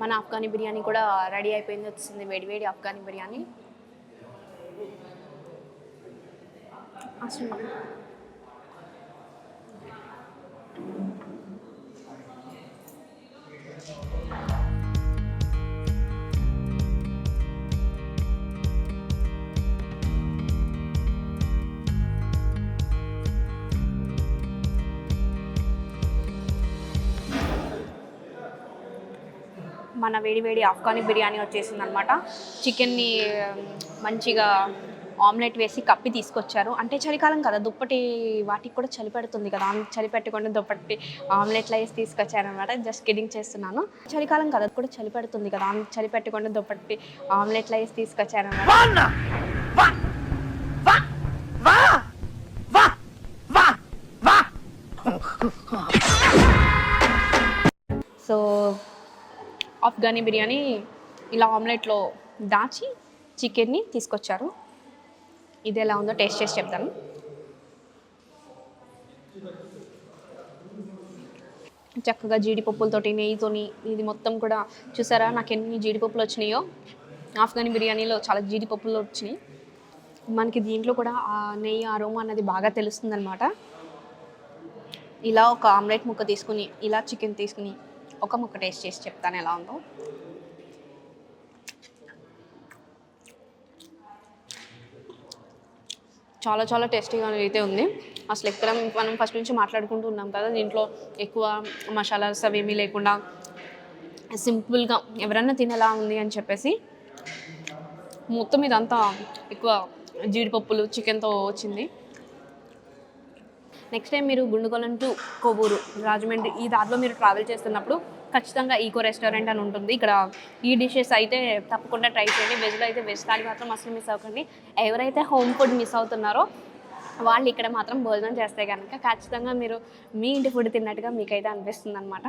మన ఆఫ్ఘనీ బిర్యానీ కూడా రెడీ అయిపోయింది వచ్చింది వేడి వేడి ఆఫ్ఘనీ బిర్యానీ. అసలు మన వేడి వేడి ఆఫ్ఘనీ బిర్యానీ వచ్చేసింది అనమాట చికెన్ని మంచిగా ఆమ్లెట్ వేసి కప్పి తీసుకొచ్చారు. అంటే చలికాలం కదా దుప్పటి వాటికి కూడా చలి పెడుతుంది కదా చలి పెట్టకుండా దుప్పటి ఆమ్లెట్లో వేసి తీసుకొచ్చారనమాట జస్ట్ కిడింగ్ చేస్తున్నాను. చలికాలం కదా కూడా చలి పెడుతుంది కదా చలి పెట్టకుండా దుప్పటి ఆమ్లెట్లో వేసి తీసుకొచ్చారనమాట సో ఆఫ్ఘనీ బిర్యానీ ఇలా ఆమ్లెట్లో దాచి చికెన్ని తీసుకొచ్చారు. ఇది ఎలా ఉందో టేస్ట్ చేసి చెప్తాను. చక్కగా జీడిపప్పులతోటి నెయ్యితోని ఇది మొత్తం కూడా చూసారా నాకు ఎన్ని జీడిపప్పులు వచ్చినాయో. ఆఫ్ఘనీ బిర్యానీలో చాలా జీడిపప్పులు వచ్చినాయి. మనకి దీంట్లో కూడా ఆ నెయ్యి అరోమా అన్నది బాగా తెలుస్తుందనమాట ఇలా ఒక ఆమ్లెట్ ముక్క తీసుకుని ఇలా చికెన్ తీసుకుని ఒక ముక్క టేస్ట్ చేసి చెప్తాను ఎలా ఉందో. చాలా చాలా టేస్టీగా అయితే ఉంది. అసలు ఎక్కడ మనం ఫస్ట్ నుంచి మాట్లాడుకుంటూ ఉన్నాం కదా దీంట్లో ఎక్కువ మసాలాస్ అవి ఏమీ లేకుండా సింపుల్గా ఎవరన్నా తినేలా ఉంది అని చెప్పేసి మొత్తం ఇదంతా ఎక్కువ జీడిపప్పులు చికెన్తో వచ్చింది. నెక్స్ట్ టైం మీరు గుండుకొలం టు కొవ్వూరు రాజమండ్రి ఈ దారిలో మీరు ట్రావెల్ చేస్తున్నప్పుడు ఖచ్చితంగా ఈకో రెస్టారెంట్ అని ఉంటుంది. ఇక్కడ ఈ డిషెస్ అయితే తప్పకుండా ట్రై చేయండి. వెజ్లో అయితే వెజ్ థాలి మాత్రం అసలు మిస్ అవ్వకండి. ఎవరైతే హోమ్ ఫుడ్ మిస్ అవుతున్నారో వాళ్ళు ఇక్కడ మాత్రం భోజనం చేస్తే కనుక ఖచ్చితంగా మీరు మీ ఇంటి ఫుడ్ తిన్నట్టుగా మీకైతే అనిపిస్తుంది అనమాట